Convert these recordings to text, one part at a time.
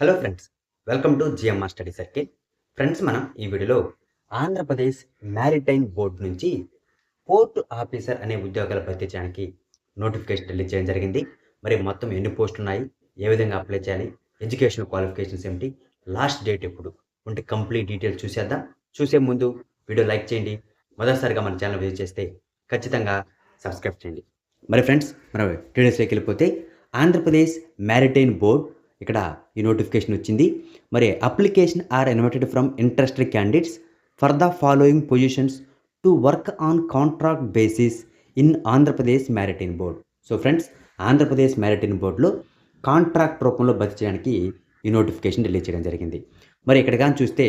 Hello friends welcome to GMR study circle friends మనం ఈ వీడియోలో ఆంధ్రప్రదేశ్ మ్యారిటైన్ బోర్డు నుంచి పోర్ట్ ఆఫీసర్ అనే ఉద్యోగాల భర్తీ చేయడానికి నోటిఫికేషన్ రిలీజ్ చేయడం జరిగింది. మరి మొత్తం ఎన్ని పోస్టులు ఉన్నాయి? ఏ విధంగా అప్లై చేయాలి? ఎడ్యుకేషన్ క్వాలిఫికేషన్స్ ఏమిటి? లాస్ట్ డేట్ ఎప్పుడు? ఉంటే కంప్లీట్ డీటెయిల్స్ చూసేద్దాం. చూసే ముందు వీడియో లైక్ చేయండి. మొదటిసారిగా మన ఛానల్ విజిట్ చేస్తే ఖచ్చితంగా సబ్స్క్రైబ్ చేయండి. మరి ఫ్రెండ్స్ మనం డీటెయిల్స్లోకి వెళ్ళిపోతే ఆంధ్రప్రదేశ్ మ్యారిటైన్ బోర్డ్ ఇక్కడ ఈ నోటిఫికేషన్ వచ్చింది. మరి application are invited from interested candidates for the following positions to work on contract basis in Andhra Pradesh maritime board so friends Andhra Pradesh maritime బోర్డులో కాంట్రాక్ట్ రూపంలో భర్తీ చేయడానికి ఈ నోటిఫికేషన్ రిలీజ్ చేయడం జరిగింది. మరి ఇక్కడ కానీ చూస్తే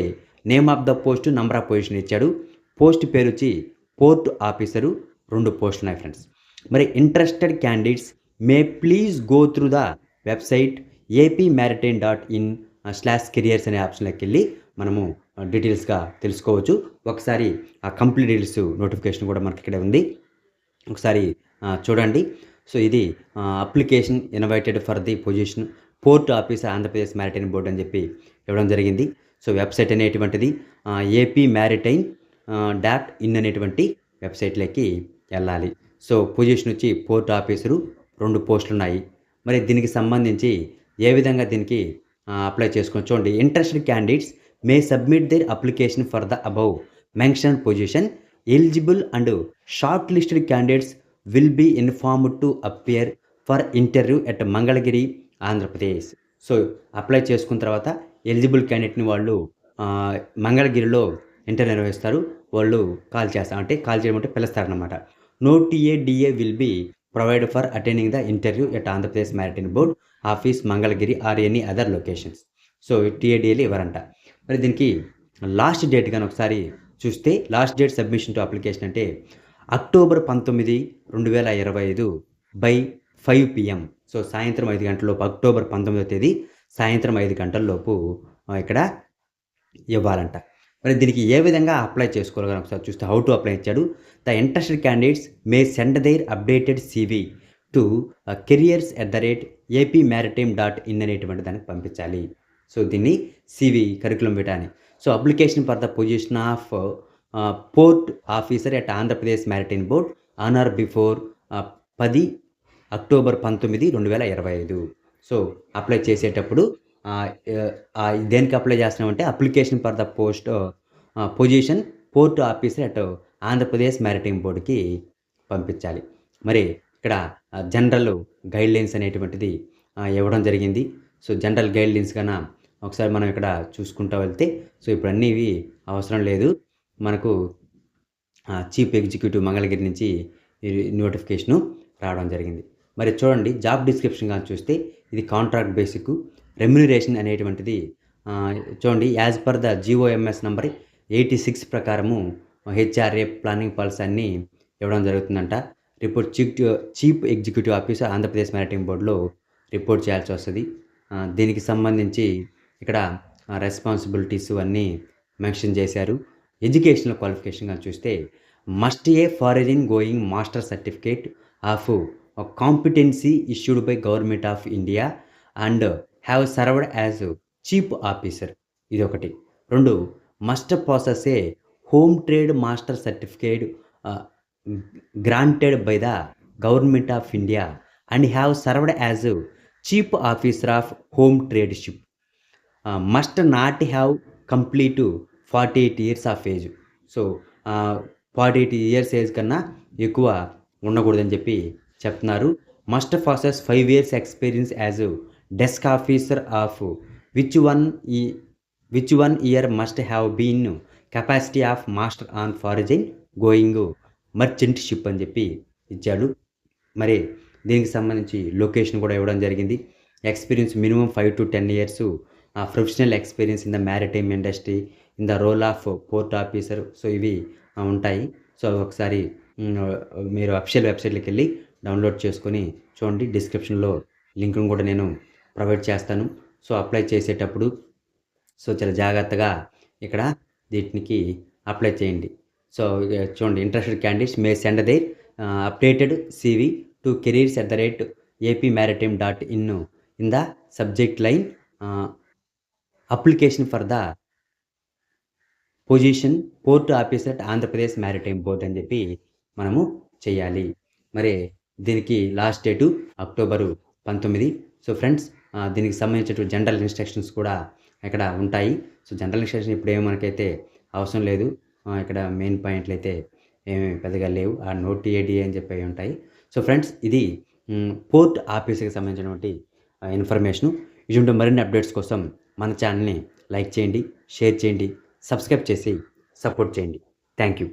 name of the post number of position ఇచ్చాడు. పోస్ట్ పేరు వచ్చి పోర్ట్ ఆఫీసరు రెండు పోస్టులు ఉన్నాయి ఫ్రెండ్స్ మరి interested candidates may please go through the website AP maritime dot in slash careers అనే ఆప్షన్లోకి వెళ్ళి మనము uh, డీటెయిల్స్గా తెలుసుకోవచ్చు. ఒకసారి ఆ కంప్లీట్ డీటెయిల్స్ నోటిఫికేషన్ కూడా మనకి ఇక్కడ ఉంది. ఒకసారి uh, చూడండి. సో ఇది application invited for the position port office Andhra Pradesh maritime board అని చెప్పి ఇవ్వడం జరిగింది. సో వెబ్సైట్ అనేటువంటిది ఏపీ మ్యారిటైన్ డాట్ ఇన్ అనేటువంటి వెబ్సైట్లోకి వెళ్ళాలి. సో పొజిషన్ వచ్చి పోర్ట్ ఆఫీసరు రెండు పోస్టులు ఉన్నాయి. మరి దీనికి సంబంధించి ఏ విధంగా దీనికి అప్లై చేసుకోవచ్చు. చూడండి interested candidates may submit their application for the above mention position eligible and shortlisted candidates will be informed to appear for interview at Mangalagiri Andhra Pradesh so apply చేసుకున్న తర్వాత ఎలిజిబుల్ క్యాండిడేట్ని వాళ్ళు మంగళగిరిలో ఇంటర్వ్యూ నిర్వహిస్తారు. వాళ్ళు call చేస్తారు అంటే call చేయడం అంటే పిలుస్తారనమాట no TA DA will be provide for attending the interview at Andhra Pradesh maritime board office Mangalagiri or any other locations. So టీఏడిఏలు ఇవ్వరంట. మరి దీనికి లాస్ట్ డేట్ కానీ ఒకసారి చూస్తే last date submission to application అంటే అక్టోబర్ పంతొమ్మిది రెండు వేల ఇరవై ఐదు బై ఫైవ్ పిఎం. సో సాయంత్రం ఐదు గంటలలోపు అక్టోబర్ పంతొమ్మిదో తేదీ సాయంత్రం ఐదు గంటల లోపు ఇక్కడ ఇవ్వాలంట. మరి దీనికి ఏ విధంగా అప్లై చేసుకోవాలి ఒకసారి చూస్తే హౌ టు అప్లై ఇచ్చాడు. The interested candidates may send their updated CV to careers at the rate AP maritime dot in అనేటువంటి దానికి పంపించాలి. సో దీన్ని సివి కరికులం పెట్టాలి. So application for the position of port officer at Andhra Pradesh maritime board on or before పది October పంతొమ్మిది రెండు వేల ఇరవై ఐదు. సో అప్లై చేసేటప్పుడు దేనికి అప్లై చేస్తున్నామంటే application for the post position port officer at Andhra Pradesh maritime బోర్డుకి పంపించాలి. మరి ఇక్కడ జనరల్ గైడ్ లైన్స్ అనేటువంటిది ఇవ్వడం జరిగింది. సో జనరల్ గైడ్ లైన్స్ కన్నా ఒకసారి మనం ఇక్కడ చూసుకుంటూ వెళ్తే సో ఇప్పుడు అన్నీ ఇవి అవసరం లేదు. మనకు చీఫ్ ఎగ్జిక్యూటివ్ మంగళగిరి నుంచి నోటిఫికేషను రావడం జరిగింది. మరి చూడండి జాబ్ డిస్క్రిప్షన్ కానీ చూస్తే ఇది కాంట్రాక్ట్ బేసిక్ రెమ్యునరేషన్ అనేటువంటిది చూడండి as per the GOMS number eighty six ప్రకారము హెచ్ఆర్ఏ ప్లానింగ్ పాలసీ అన్నీ ఇవ్వడం జరుగుతుందంట. Report chief chief executive officer Andhra Pradesh maritime బోర్డులో రిపోర్ట్ చేయాల్సి వస్తుంది. దీనికి సంబంధించి ఇక్కడ రెస్పాన్సిబిలిటీస్ అన్నీ మెన్షన్ చేశారు. ఎడ్యుకేషనల్ క్వాలిఫికేషన్గా చూస్తే must a foreign going master certificate of competency issued by government of India and have served as chief officer ఇది ఒకటి రెండు must possess a home trade master certificate granted by the government of India and have served as chief officer of home trade ship must not have complete forty eight years of age so forty eight years age కన్నా ఎక్కువ ఉండకూడదని చెప్పి చెప్తున్నారు. Must possess five years experience as desk officer of which one ఈ which one year must have been capacity of master on foreign going merchant ship అని చెప్పి ఇచ్చాడు. మరి దీనికి సంబంధించి లొకేషన్ కూడా ఇవ్వడం జరిగింది. Experience minimum five to ten years professional experience in the maritime industry in the role of port officer so ఇవి ఉంటాయి. సో ఒకసారి మీరు అఫిషియల్ వెబ్సైట్లోకి వెళ్ళి డౌన్లోడ్ చేసుకొని చూడండి. డిస్క్రిప్షన్లో లింక్ను కూడా నేను ప్రొవైడ్ చేస్తాను. సో అప్లై చేసేటప్పుడు సో చాలా జాగ్రత్తగా ఇక్కడ దీనికి అప్లై చేయండి. సో చూడండి interested candidates may send they updated CV to careers at the rate AP maritime dot in in the subject line application for the position port officer at Andhra Pradesh maritime board అని చెప్పి మనము చేయాలి. మరి దీనికి last date October పంతొమ్మిది. So friends దీనికి సంబంధించినటువంటి general instructions కూడా ఇక్కడ ఉంటాయి. సో జనరల్ ఇన్స్ట్రక్షన్ ఇప్పుడు మనకైతే అవసరం లేదు. ఇక్కడ మెయిన్ పాయింట్లు అయితే ఏమి పెద్దగా లేవు. ఆ నోట్ ఏడిఏ అని చెప్పి ఉంటాయి. సో ఫ్రెండ్స్ ఇది పోర్ట్ ఆఫీస్కి సంబంధించినటువంటి ఇన్ఫర్మేషను. ఇటువంటి మరిన్ని అప్డేట్స్ కోసం మన ఛానల్ని లైక్ చేయండి షేర్ చేయండి సబ్స్క్రైబ్ చేసి సపోర్ట్ చేయండి. Thank you.